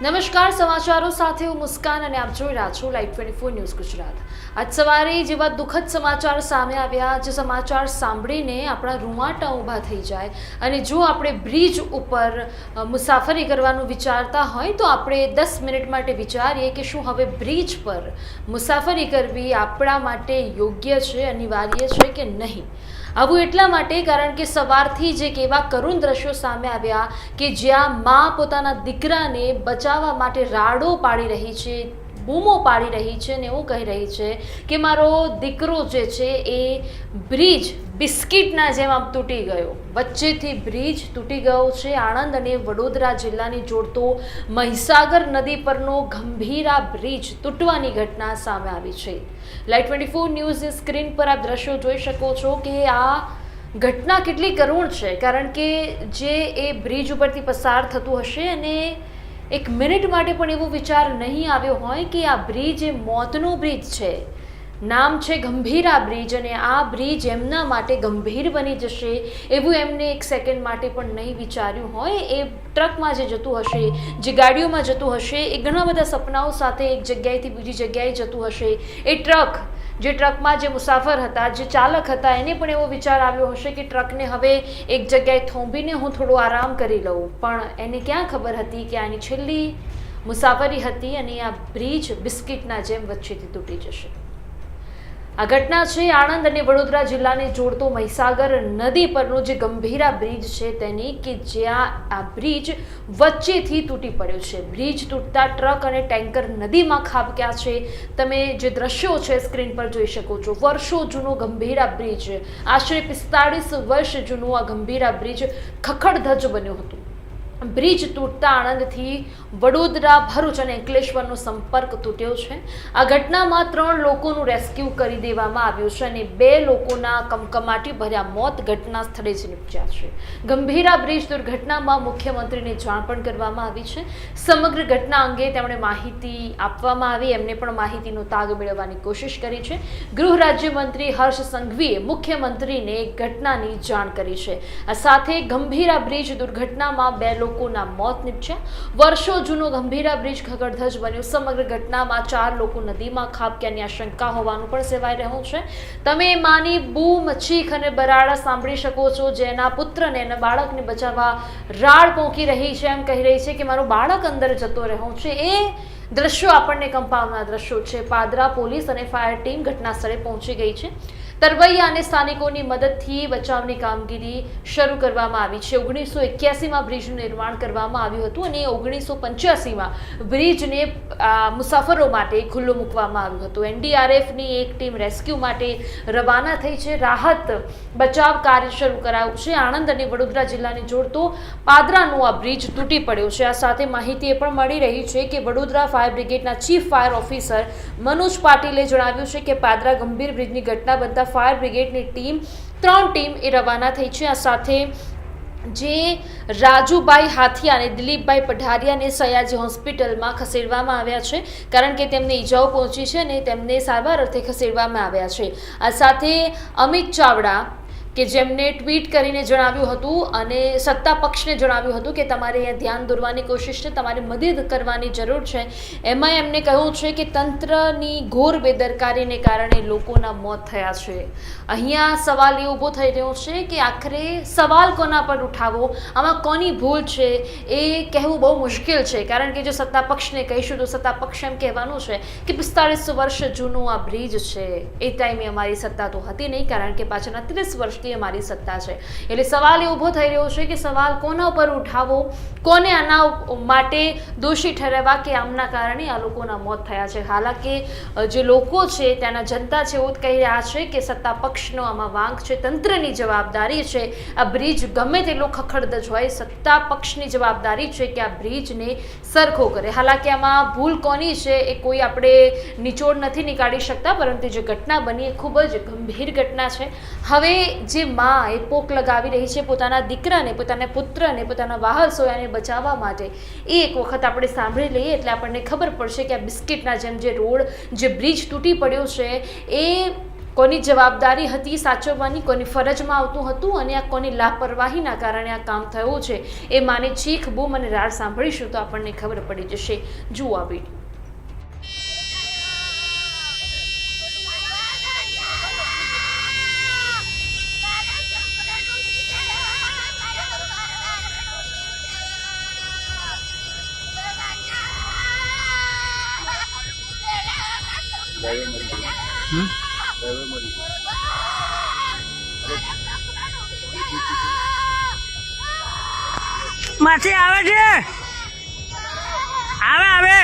નમસ્કાર, સમાચારો સાથે હું મુસ્કાન અને આપ જોઈ રહ્યા છો live twenty four news Gujarat. આજ સવારે જેવા દુઃખદ સમાચાર સામે આવ્યા, જે સમાચાર સાંભળીને આપણા રૂંવાટા ઊભા થઈ જાય અને જો આપણે બ્રિજ ઉપર મુસાફરી કરવાનું વિચારતા હોય, તો આપણે દસ મિનિટ માટે વિચારીએ કે શું હવે બ્રિજ પર મુસાફરી કરવી આપણા માટે યોગ્ય છે, અનિવાર્ય છે કે નહીં? આવું એટલા માટે કારણ કે સવારથી જ એવા કરુણ દ્રશ્યો સામે આવ્યા કે જ્યાં મા પોતાના દીકરાને બચાવવા માટે રાડો પાડી રહી છે. બૂમો પાડી રહી છે ને એવું કહી રહી છે કે મારો દીકરો જે છે એ બ્રિજ બિસ્કિટના જેમ આમ તૂટી ગયો. વચ્ચેથી બ્રિજ તૂટી ગયો છે. આણંદ અને વડોદરા જિલ્લાને જોડતો મહીસાગર નદી પરનો ગંભીરા બ્રિજ તૂટવાની ઘટના સામે આવી છે. લાઈટ ટ્વેન્ટી ફોર ન્યૂઝની સ્ક્રીન પર આ દ્રશ્યો જોઈ શકો છો કે આ ઘટના કેટલી કરુણ છે. કારણ કે જે એ બ્રિજ ઉપરથી પસાર થતું હશે અને એક મિનિટ માટે પણ એવો વિચાર નહીં આવ્યો હોય કે આ બ્રિજ એ મોતનો બ્રિજ છે. નામ છે ગંભીર આ બ્રિજ અને આ બ્રિજ એમના માટે ગંભીર બની જશે એવું એમને એક સેકન્ડ માટે પણ નહીં વિચાર્યું હોય. એ ટ્રકમાં જે જતું હશે, જે ગાડીઓમાં જતું હશે, એ ઘણા બધા સપનાઓ સાથે એક જગ્યાએથી બીજી જગ્યાએ જતું હશે. એ ટ્રક જે ટ્રકમાં જે મુસાફર હતા, જે ચાલક હતા, એને પણ એવો વિચાર આવ્યો હશે કે ટ્રકને હવે એક જગ્યાએ થોંભીને હું થોડો આરામ કરી લઉં. પણ એને ક્યાં ખબર હતી કે આની છેલ્લી મુસાફરી હતી અને આ બ્રિજ બિસ્કિટના જેમ વચ્ચેથી તૂટી જશે. આ ઘટના છે આણંદ અને વડોદરા જિલ્લાને જોડતો મહીસાગર નદી પરનો જે ગંભીરા બ્રિજ છે તેની કે જ્યાં આ બ્રિજ વચ્ચેથી તૂટી પડ્યો છે. બ્રિજ તૂટતા ટ્રક અને ટેન્કર નદીમાં ખાબક્યા છે. તમે જે દ્રશ્યો છે સ્ક્રીન પર જોઈ શકો છો. વર્ષો જૂનો ગંભીરા બ્રિજ. આશરે પિસ્તાળીસ વર્ષ જૂનું આ ગંભીરા બ્રિજ ખખડધજ બન્યો હતું. બ્રિજ તૂટતા આણંદથી વડોદરા, ભરૂચ અને અંકલેશ્વરનો સંપર્ક તૂટ્યો છે. આ ઘટનામાં ત્રણ લોકોનું રેસ્ક્યુ કરી દેવામાં આવ્યું છે અને બે લોકોના કમકમાટી ભર્યા મોત ઘટના સ્થળે જ નિપજ્યા છે. ગંભીરા બ્રિજ દુર્ઘટનામાં મુખ્યમંત્રીને જાણ પણ કરવામાં આવી છે. સમગ્ર ઘટના અંગે તેમણે માહિતી આપવામાં આવી, એમને પણ માહિતીનો તાગ મેળવવાની કોશિશ કરી છે. ગૃહ રાજ્યમંત્રી હર્ષ સંઘવીએ મુખ્યમંત્રીને ઘટનાની જાણ કરી છે. આ સાથે ગંભીરા બ્રિજ દુર્ઘટનામાં બે લોકોના મોત નીપજ્યા. વર્ષો જૂનો ગંભીરા બ્રિજ ખગડધજ બન્યો. સમગ્ર ઘટનામાં ચાર લોકો નદીમાં ખાબક્યાની આશંકા હોવાનું પણ સેવાઈ રહ્યું છે. તમે માની બૂમ ચીખ અને બરાડા સાંભળી શકો છો, જેના પુત્રને અને બાળકને બચાવવા રાડ પોંકી રહી છે. એમ કહી રહી છે કે મારો બાળક અંદર જતો રહ્યો છે. એ દ્રશ્યો આપણને કંપાવનાર દ્રશ્યો છે. પાદરા પોલીસ અને ફાયર ટીમ ઘટના સ્થળે પહોંચી ગઈ છે. તરવૈયા અને સ્થાનિકોની મદદથી બચાવની કામગીરી શરૂ કરવામાં આવી છે. ઓગણીસો એક્યાસીમાં બ્રિજનું નિર્માણ કરવામાં આવ્યું હતું અને ઓગણીસો પંચ્યાસીમાં બ્રિજને મુસાફરો માટે ખુલ્લો મૂકવામાં આવ્યું હતું. એનડીઆરએફની એક ટીમ રેસ્ક્યુ માટે રવાના થઈ છે. રાહત, બચાવ કાર્ય શરૂ કરાયું છે. આણંદ અને વડોદરા જિલ્લાને જોડતો પાદરાનો આ બ્રિજ તૂટી પડ્યો છે. આ સાથે માહિતી એ પણ મળી રહી છે કે વડોદરા ફાયર બ્રિગેડના ચીફ ફાયર ઓફિસર મનોજ પાટીલે જણાવ્યું છે કે પાદરા ગંભીર બ્રિજની ઘટના બનતા ફાયર બ્રિગેડની ટીમ, ત્રણ ટીમ એ રવાના થઈ છે. આ સાથે જે રાજુભાઈ હાથિયા અને દિલીપભાઈ પઢારિયાને સયાજી હોસ્પિટલમાં ખસેડવામાં આવ્યા છે, કારણ કે તેમને ઈજાઓ પહોંચી છે અને તેમને સારવાર અર્થે ખસેડવામાં આવ્યા છે. આ સાથે અમિત ચાવડા કે જેમને ટ્વીટ કરીને જણાવ્યું હતું અને સત્તા પક્ષને જણાવ્યું હતું કે તમારે અહીંયા ધ્યાન દોરવાની કોશિશ છે, તમારે મદદ કરવાની જરૂર છે. એમાં એમને કહ્યું છે કે તંત્રની ઘોર બેદરકારીને કારણે લોકોના મોત થયા છે. અહીંયા સવાલ એ ઊભો થઈ રહ્યો છે કે આખરે સવાલ કોના પર ઉઠાવો આમાં કોની ભૂલ છે એ કહેવું બહુ મુશ્કેલ છે. કારણ કે જો સત્તા પક્ષને કહીશું તો સત્તા પક્ષ એમ કહેવાનું છે કે પિસ્તાળીસ વર્ષ જૂનું આ બ્રિજ છે. એ ટાઈમે અમારી સત્તા તો હતી નહીં, કારણ કે પાછળના ત્રીસ વર્ષથી અમારી સત્તા છે. એટલે સવાલ એ ઊભો થઈ રહ્યો છે કે સવાલ કોના ઉપર ઉઠાવવો કોને આના માટે દોષી ઠેરવવા કે આમના કારણે આ લોકોના મોત થયા છે. હાલાકી જે લોકો છે, ત્યાંના જનતા છે, એવું કહી રહ્યા છે કે સત્તા પક્ષનો આમાં વાંક છે, તંત્રની જવાબદારી છે. આ બ્રિજ ગમે તેટલો ખખડદજ હોય, સત્તા પક્ષની જવાબદારી છે કે આ બ્રિજને સરખો કરે. હાલાકી આમાં ભૂલ કોની છે એ કોઈ આપણે નિચોડ નથી નીકાળી શકતા, પરંતુ જે ઘટના બની એ ખૂબ જ ગંભીર ઘટના છે. હવે જે માં એ પોક લગાવી રહી છે પોતાના દીકરાને, પોતાના પુત્રને, પોતાના વાહલ સોયાને બચાવવા માટે, એ એક વખત આપણે સાંભળી લઈએ એટલે આપણને ખબર પડશે કે આ બિસ્કિટના જેમ જે રોડ, જે બ્રિજ તૂટી પડ્યો છે, એ કોની જવાબદારી હતી સાચવવાની, કોની ફરજમાં આવતું હતું અને આ કોની લાપરવાહીના કારણે આ કામ થયું છે. એ માને ચીખ બૂમ અને રાડ સાંભળીશું તો આપણને ખબર પડી જશે. જુઓ આ માસી આવે છે? આવે આવે.